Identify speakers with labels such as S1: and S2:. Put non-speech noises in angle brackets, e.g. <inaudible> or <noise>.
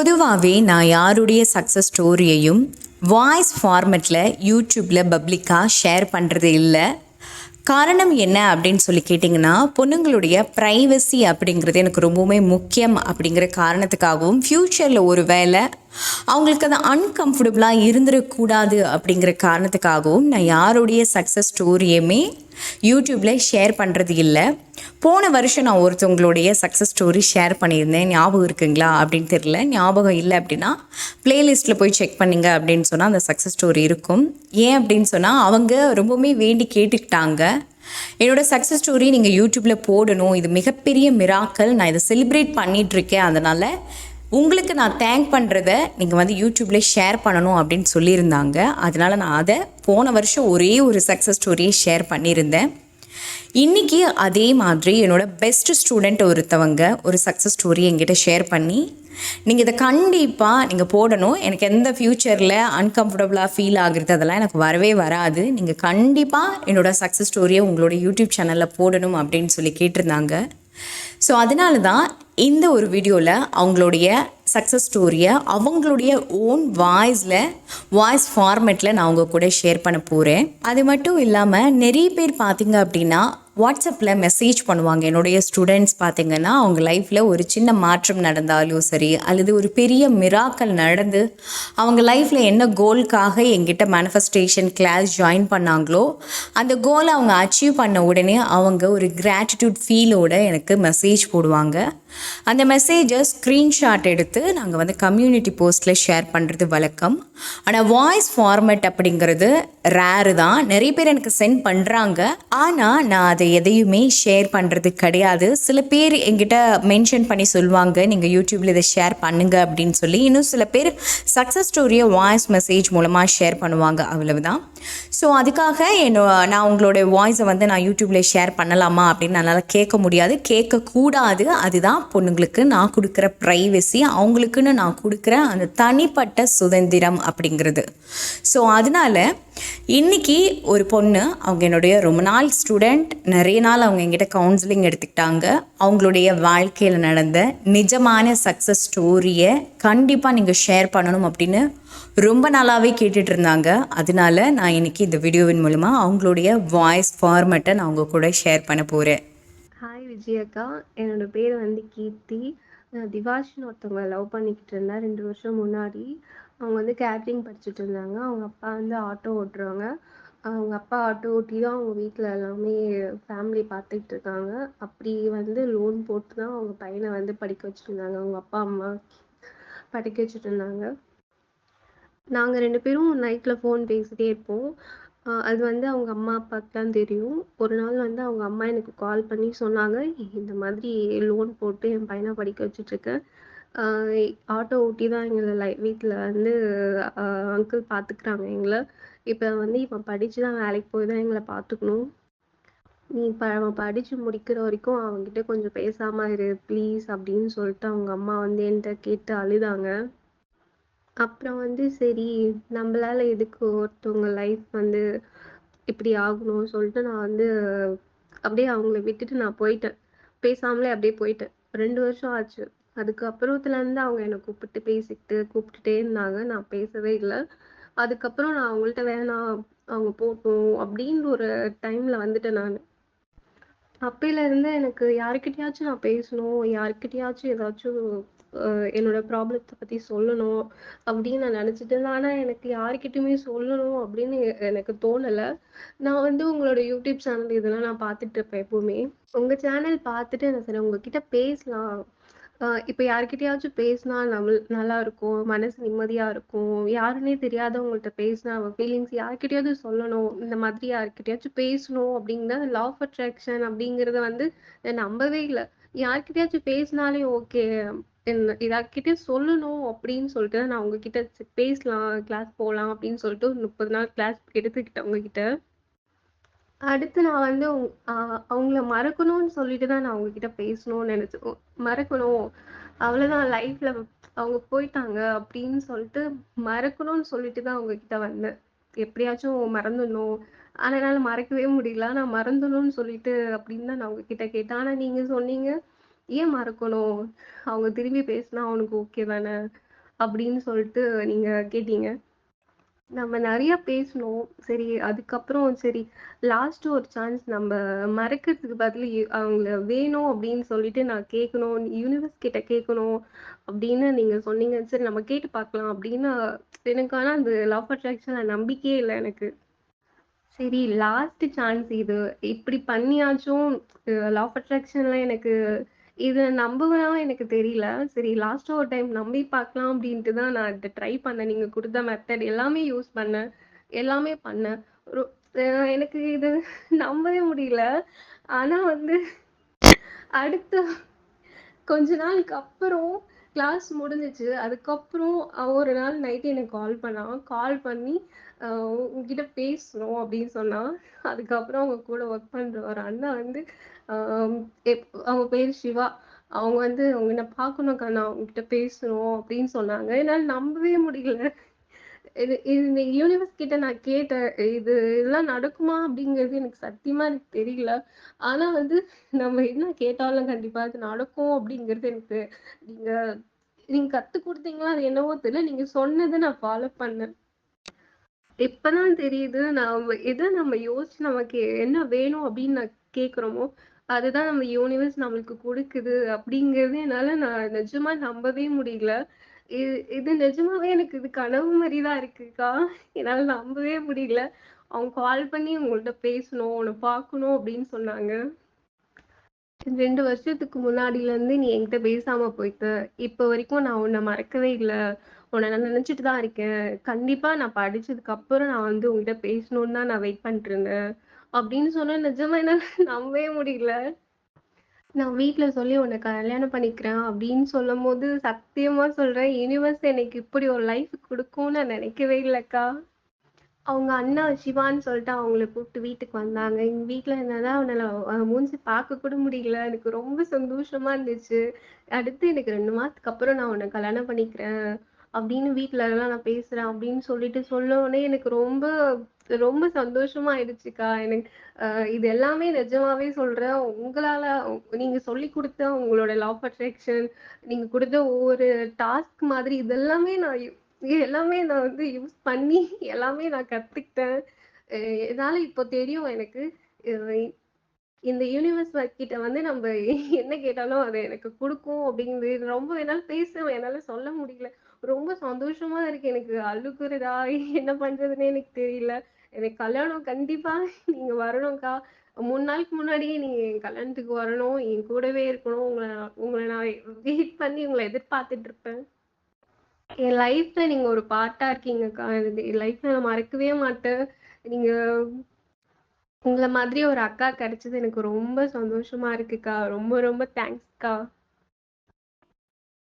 S1: பொதுவாகவே நான் யாருடைய சக்ஸஸ் ஸ்டோரியையும் வாய்ஸ் ஃபார்மெட்டில் யூடியூப்பில் பப்ளிக்காக ஷேர் பண்ணுறது இல்லை. காரணம் என்ன அப்படின்னு சொல்லி கேட்டிங்கன்னா பொண்ணுங்களுடைய ப்ரைவசி அப்படிங்கிறது எனக்கு ரொம்பவுமே முக்கியம் அப்படிங்கிற காரணத்துக்காகவும் ஃப்யூச்சரில் ஒரு வேளை அவங்களுக்கு அது அன்கம்ஃபர்டபுளாக இருந்துடக்கூடாது அப்படிங்கிற காரணத்துக்காகவும் நான் யாருடைய சக்ஸஸ் ஸ்டோரியுமே யூடியூப்பில் ஷேர் பண்ணுறது இல்லை. போன வருஷம் நான் ஒருத்தவங்களுடைய சக்ஸஸ் ஸ்டோரி ஷேர் பண்ணியிருந்தேன். ஞாபகம் இருக்குங்களா அப்படின்னு தெரியல. ஞாபகம் இல்லை அப்படின்னா ப்ளேலிஸ்ட்டில் போய் செக் பண்ணுங்க அப்படின்னு சொன்னால் அந்த சக்ஸஸ் ஸ்டோரி இருக்கும். ஏன் அப்படின்னு சொன்னால் அவங்க ரொம்பவுமே வேண்டி கேட்டுக்கிட்டாங்க. என்னோட சக்ஸஸ் ஸ்டோரி நீங்கள் யூடியூப்பில் போடணும். இது மிகப்பெரிய மிராக்கள் நான் இதை செலிப்ரேட் பண்ணிகிட்ருக்கேன் அதனால் உங்களுக்கு நான் தேங்க் பண்ணுறத நீங்கள் வந்து யூடியூப்ல ஷேர் பண்ணணும் அப்படின்னு சொல்லியிருந்தாங்க. அதனால் நான் அதை போன வருஷம் ஒரே ஒரு சக்ஸஸ் ஸ்டோரியை ஷேர் பண்ணியிருந்தேன். இன்றைக்கி அதே மாதிரி என்னோட பெஸ்ட் ஸ்டூடெண்ட் ஒருத்தவங்க ஒரு சக்ஸஸ் ஸ்டோரி என்கிட்ட ஷேர் பண்ணி நீங்கள் இதை கண்டிப்பாக நீங்கள் போடணும். எனக்கு எந்த ஃப்யூச்சரில் அன்கம்ஃபர்டபுளாக ஃபீல் ஆகுறது அதெல்லாம் எனக்கு வரவே வராது. நீங்கள் கண்டிப்பாக என்னோடய சக்ஸஸ் ஸ்டோரியை உங்களோட யூடியூப் சேனலில் போடணும் அப்படின்னு சொல்லி கேட்டிருந்தாங்க. ஸோ அதனால தான் இந்த ஒரு வீடியோவில் அவங்களுடைய சக்ஸஸ் ஸ்டோரியை அவங்களுடைய ஓன் வாய்ஸில் வாய்ஸ் ஃபார்மேட்டில் நான் அவங்க கூட ஷேர் பண்ண போகிறேன் அது மட்டும் இல்லாமல் நிறைய பேர் பார்த்தீங்க அப்படின்னா வாட்ஸ்அப்பில் மெசேஜ் பண்ணுவாங்க. என்னுடைய ஸ்டூடெண்ட்ஸ் பார்த்தீங்கன்னா அவங்க லைஃப்பில் ஒரு சின்ன மாற்றம் நடந்தாலும் சரி அல்லது ஒரு பெரிய மிராக்கல் நடந்து அவங்க லைஃப்பில் என்ன கோலுக்காக எங்கிட்ட மேனிஃபெஸ்டேஷன் கிளாஸ் ஜாயின் பண்ணாங்களோ அந்த கோலை அவங்க அச்சீவ் பண்ண உடனே அவங்க ஒரு கிராட்டிடியூட் ஃபீலோட எனக்கு மெசேஜ் போடுவாங்க. அந்த மெசேஜை ஸ்க்ரீன்ஷாட் எடுத்து நாங்கள் வந்து கம்யூனிட்டி போஸ்ட்டில் ஷேர் பண்ணுறது வழக்கம். ஆனால் வாய்ஸ் ஃபார்மேட் அப்படிங்கிறது ரேரு தான். நிறைய பேர் எனக்கு சென்ட் பண்ணுறாங்க ஆனால் நான் அதை எதையுமே ஷேர் பண்ணுறது கிடையாது. சில பேர் எங்கிட்ட மென்ஷன் பண்ணி சொல்லுவாங்க நீங்கள் யூடியூப்பில் இதை ஷேர் பண்ணுங்க அப்படின்னு சொல்லி. இன்னும் சில பேர் சக்ஸஸ் ஸ்டோரியை வாய்ஸ் மெசேஜ் மூலமாக ஷேர் பண்ணுவாங்க. அவ்வளவுதான். ஸோ அதுக்காக என்னோ நான் உங்களோட வாய்ஸை வந்து நான் யூடியூப்பில் ஷேர் பண்ணலாமா அப்படின்னு என்னால் கேட்க முடியாது. கேட்கக்கூடாது. அதுதான் பொண்ணுங்களுக்கு நான் கொடுக்குற ப்ரைவசி அவங்களுக்குன்னு நான் கொடுக்குற அந்த தனிப்பட்ட சுதந்திரம் அப்படிங்கிறது. ஸோ அதனால் இன்னைக்கு ஒரு பொண்ணு அவங்க என்னுடைய ரொம்ப நாள் ஸ்டூடெண்ட் நிறைய நாள் அவங்க எங்கிட்ட கவுன்சிலிங் எடுத்துக்கிட்டாங்க. அவங்களுடைய வாழ்க்கையில் நடந்த நிஜமான சக்ஸஸ் ஸ்டோரியை கண்டிப்பாக நீங்கள் ஷேர் பண்ணணும் அப்படின்னு ரொம்ப நாளாகவே கேட்டுட்டு இருந்தாங்க அதனால நான் இன்னைக்கு இந்த வீடியோவின் மூலமாக அவங்களுடைய வாய்ஸ் ஃபார்மேட்டை நான் அவங்க கூட ஷேர் பண்ண போகிறேன்
S2: ஹாய் விஜயக்கா. என்னோட பேர் வந்து கீர்த்தி. நான் திவாஷின்னு ஒருத்தவங்க லவ் பண்ணிக்கிட்டு இருந்தேன் ரெண்டு வருஷம் முன்னாடி. அவங்க வந்து கேட்ரிங் படிச்சுட்டு இருந்தாங்க. அவங்க அப்பா வந்து ஆட்டோ ஓட்டுறவங்க. அவங்க அப்பா ஆட்டோ ஓட்டி தான் அவங்க வீட்டில் எல்லாமே ஃபேமிலி பார்த்துக்கிட்டு இருக்காங்க. அப்படி வந்து லோன் போட்டு தான் அவங்க பையனை வந்து படிக்க வச்சுருந்தாங்க அவங்க அப்பா அம்மா படிக்க வச்சுட்டு இருந்தாங்க. நாங்கள் ரெண்டு பேரும் நைட்டில் ஃபோன் பேசிகிட்டே இருப்போம். அது வந்து அவங்க அம்மா அப்பாவுக்கு தான் தெரியும். ஒரு நாள் வந்து அவங்க அம்மா எனக்கு கால் பண்ணி சொன்னாங்க இந்த மாதிரி லோன் போட்டு என் பையனை படிக்க வச்சுட்ருக்கேன் ஆட்டோ ஓட்டி தான் எங்களை லை வீட்டில் வந்து அங்கிள் பார்த்துக்குறாங்க எங்களை. இப்போ வந்து இவன் படித்து தான் வேலைக்கு போய் தான் எங்களை பார்த்துக்கணும் நீ ப அவன் படித்து முடிக்கிற வரைக்கும் அவன்கிட்ட கொஞ்சம் பேசாமல் இரு ப்ளீஸ் அப்படின்னு சொல்லிட்டு அவங்க அம்மா வந்து என்கிட்ட கேட்டு அழுதாங்க. அப்புறம் வந்து சரி நம்மளால எதுக்கு ஒருத்தவங்க லைஃப் வந்து இப்படி ஆகணும் சொல்லிட்டு நான் வந்து அப்படியே அவங்கள விட்டுட்டு நான் போயிட்டேன். பேசாமலே அப்படியே போயிட்டேன். ரெண்டு வருஷம் ஆச்சு. அதுக்கப்புறத்துல இருந்து அவங்க என்னை கூப்பிட்டு பேசிக்கிட்டு கூப்பிட்டுட்டே இருந்தாங்க. நான் பேசவே இல்லை. அதுக்கப்புறம் நான் அவங்கள்ட்ட வேணாம் அவங்க போகணும் அப்படின்ற ஒரு டைம்ல வந்துட்டேன் நான். அப்பையில இருந்து எனக்கு யாருக்கிட்டயாச்சும் நான் பேசணும் யாருக்கிட்டயாச்சும் ஏதாச்சும் என்னோட ப்ராப்ளத்தை பத்தி சொல்லணும் அப்படின்னு நான் நினைச்சிட்டேன். இருந்தேன் ஆனா எனக்கு யாருக்கிட்டயுமே சொல்லணும் அப்படின்னு எனக்கு தோணல. நான் வந்து உங்களோட யூடியூப் சேனல் இதெல்லாம் நான் பார்த்துட்டு இருப்பேன் எப்பவுமே. உங்க சேனல் பார்த்துட்டு நான் சரி உங்ககிட்ட பேசலாம். இப்போ யார்கிட்டயாச்சும் பேசினா நம்ம நல்லா இருக்கும் மனசு நிம்மதியா இருக்கும். யாருன்னே தெரியாதவங்கள்ட்ட பேசினா அவன் ஃபீலிங்ஸ் யார்கிட்டயாவது சொல்லணும். இந்த மாதிரி யார்கிட்டயாச்சும் பேசணும் அப்படிங்கிற லா ஆஃப் அட்ராக்ஷன் அப்படிங்கறத வந்து நம்பவே இல்லை. யார்கிட்டயாச்சும் பேசினாலே ஓகே என்ன சொல்லணும் அப்படின்னு சொல்லிட்டு நான் உங்ககிட்ட பேசலாம் கிளாஸ் போகலாம் அப்படின்னு சொல்லிட்டு ஒரு முப்பது நாள் கிளாஸ் எடுத்துக்கிட்டேன் உங்ககிட்ட. அடுத்து நான் வந்து உங்- ஆஹ் அவங்கள மறக்கணும்னு சொல்லிட்டு தான் நான் உங்ககிட்ட பேசணும்னு நினச்சோம் மறக்கணும். அவ்வளவுதான் லைஃப்பில் அவங்க போயிட்டாங்க அப்படின்னு சொல்லிட்டு மறக்கணும்னு சொல்லிட்டு தான் உங்ககிட்ட வந்தேன். எப்படியாச்சும் மறந்துடணும். ஆனா என்னால மறக்கவே முடியல. நான் மறந்துடணும்னு சொல்லிட்டு அப்படின்னு தான் நான் உங்ககிட்ட கேட்டேன். ஆனா நீங்க சொன்னீங்க ஏன் மறக்கணும் அவங்க திரும்பி பேசினா அவனுக்கு ஓகே தானே அப்படின்னு சொல்லிட்டு நீங்க கேட்டீங்க. நம்ம நிறைய பேசணும் சரி அதுக்கப்புறம் சரி லாஸ்ட் ஒரு சான்ஸ் நம்ம மறக்கிறதுக்கு பதில் அவங்கள வேணும் அப்படின்னு சொல்லிட்டு நான் கேட்கணும். யூனிவர்ஸ் கிட்ட கேட்கணும் அப்படின்னு நீங்க சொன்னீங்க. சரி நம்ம கேட்டு பார்க்கலாம் அப்படின்னு எனக்கு அந்த லவ் ஆஃப் அட்ராக்ஷன்ல நம்பிக்கையே இல்லை எனக்கு. சரி லாஸ்ட் சான்ஸ் இது. இப்படி பண்ணியாச்சும் லவ் லா அட்ராக்ஷன்ல எனக்கு இதை நம்புவேனா எனக்கு தெரியல. சரி லாஸ்ட் ஒரு டைம் நம்பி பார்க்கலாம் அப்படின்ட்டு தான் நான் இதை ட்ரை பண்ணேன். நீங்க குடுத்த மெத்தட் எல்லாமே யூஸ் பண்ணேன். எல்லாமே பண்ணேன். எனக்கு இது நம்பவே முடியல. ஆனா வந்து அடுத்த கொஞ்ச நாளுக்கு அப்புறம் கிளாஸ் முடிஞ்சுச்சு. அதுக்கப்புறம் ஒரு நாள் நைட் எனக்கு கால் பண்ணான். கால் பண்ணி உங்ககிட்ட பேசணும்" அப்படின்னு சொன்னான். அதுக்கப்புறம் அவங்க கூட ஒர்க் பண்ற ஒரு அண்ணா வந்து அவங்க பேரு சிவா. அவங்க வந்து அவங்க என்ன பார்க்கணும் கண்ணா, அவங்ககிட்ட பேசணும்" அப்படின்னு சொன்னாங்க. என்னால நம்பவே முடியல. இது இது இந்த யூனிவர்ஸ் கிட்ட நான் கேட்டேன். இது இதெல்லாம் நடக்குமா அப்படிங்கிறது எனக்கு சத்தியமா எனக்கு தெரியல. ஆனா வந்து நம்ம என்ன கேட்டாலும் கண்டிப்பா அது நடக்கும் அப்படிங்கிறது எனக்கு நீங்க நீங்க கத்து கொடுத்தீங்களா அது என்னவோ தெரியல. நீங்க சொன்னதை நான் ஃபாலோ பண்ணேன். இப்பதான் தெரியுது நாம எதை நம்ம யோசிச்சு நமக்கு என்ன வேணும் அப்படின்னு நான் கேட்கிறோமோ, அதுதான் நம்ம யூனிவர்ஸ் நம்மளுக்கு கொடுக்குது அப்படிங்கிறது என்னால நான் நிஜமா நம்பவே முடியல. இது இது நிஜமாவே எனக்கு இது கனவு மாதிரி தான் இருக்குக்கா. என்னால நம்பவே முடியல. அவங்க கால் பண்ணி "உங்கள்ட்ட பேசணும், உன்னை பார்க்கணும்" அப்படின்னு சொன்னாங்க. ரெண்டு வருஷத்துக்கு முன்னாடிலருந்து நீ என்கிட்ட பேசாம போயிட்ட. இப்ப வரைக்கும் நான் உன்னை மறக்கவே இல்லை உன்னை நான் நினைச்சிட்டு தான் இருக்கேன். கண்டிப்பா நான் படிச்சதுக்கு அப்புறம் நான் வந்து உங்ககிட்ட பேசணும்னு தான் நான் வெயிட் பண்ணிட்டு இருந்தேன். அப்படின்னு சொன்னா நிஜமா என்னால <laughs> நம்பவே முடியல. நான் வீட்டுல சொல்லி உன்னை கல்யாணம் பண்ணிக்கிறேன் அப்படின்னு சொல்லும் போது சத்தியமா சொல்றேன் யூனிவர்ஸ் எனக்கு இப்படி ஒரு லைஃப் கொடுக்கும்னு நான் நினைக்கவே இல்லைக்கா அவங்க அண்ணா சிவான்னு சொல்லிட்டு அவங்கள கூப்பிட்டு வீட்டுக்கு வந்தாங்க. எங்க வீட்டுல என்னால அவனால மூஞ்சி பார்க்க கூட முடியல. எனக்கு ரொம்ப சந்தோஷமா இருந்துச்சு. அடுத்து எனக்கு ரெண்டு மாசத்துக்கு அப்புறம் நான் உன்ன கல்யாணம் பண்ணிக்கிறேன். அப்படின்னு வீட்லலாம் நான் பேசுறேன் அப்படின்னு சொல்லிட்டு சொன்னோனே எனக்கு ரொம்ப ரொம்ப சந்தோஷமா ஆயிடுச்சுக்கா. எனக்கு இது எல்லாமே நிஜமாவே சொல்றேன். உங்களால நீங்க சொல்லிக் கொடுத்த உங்களோட லா ஆஃப் அட்ராக்ஷன், நீங்க கொடுத்த ஒவ்வொரு டாஸ்க் மாதிரி இதெல்லாமே நான் எல்லாமே நான் வந்து யூஸ் பண்ணி எல்லாமே நான் கத்துக்கிட்டேன். இதனால இப்போ தெரியும் எனக்கு. இந்த யூனிவர்ஸ் கிட்ட வந்து நம்ம என்ன கேட்டாலும் அது எனக்கு கொடுக்கும் அப்படிங்கிறது ரொம்ப வேணாலும் பேச என்னால சொல்ல முடியல. ரொம்ப சந்தோஷமா இருக்கு எனக்கு. அழுகுறதா என்ன பண்றதுன்னே எனக்கு தெரியல. எனக்கு கல்யாணம் கண்டிப்பா நீங்க வரணும்க்கா. மூணு நாளுக்கு முன்னாடியே நீங்க என் கல்யாணத்துக்கு வரணும். என் கூடவே இருக்கணும். உங்களை உங்களை நான் வெயிட் பண்ணி உங்களை எதிர்பார்த்துட்டு இருப்பேன். என் லைஃப்ல நீங்க ஒரு பார்ட்டா இருக்கீங்கக்கா. என் லைஃப்ல நான் மறக்கவே மாட்டேன். நீங்க உங்களை மாதிரி ஒரு அக்கா கிடைச்சது எனக்கு ரொம்ப சந்தோஷமா இருக்குக்கா. ரொம்ப ரொம்ப தேங்க்ஸ்க்கா.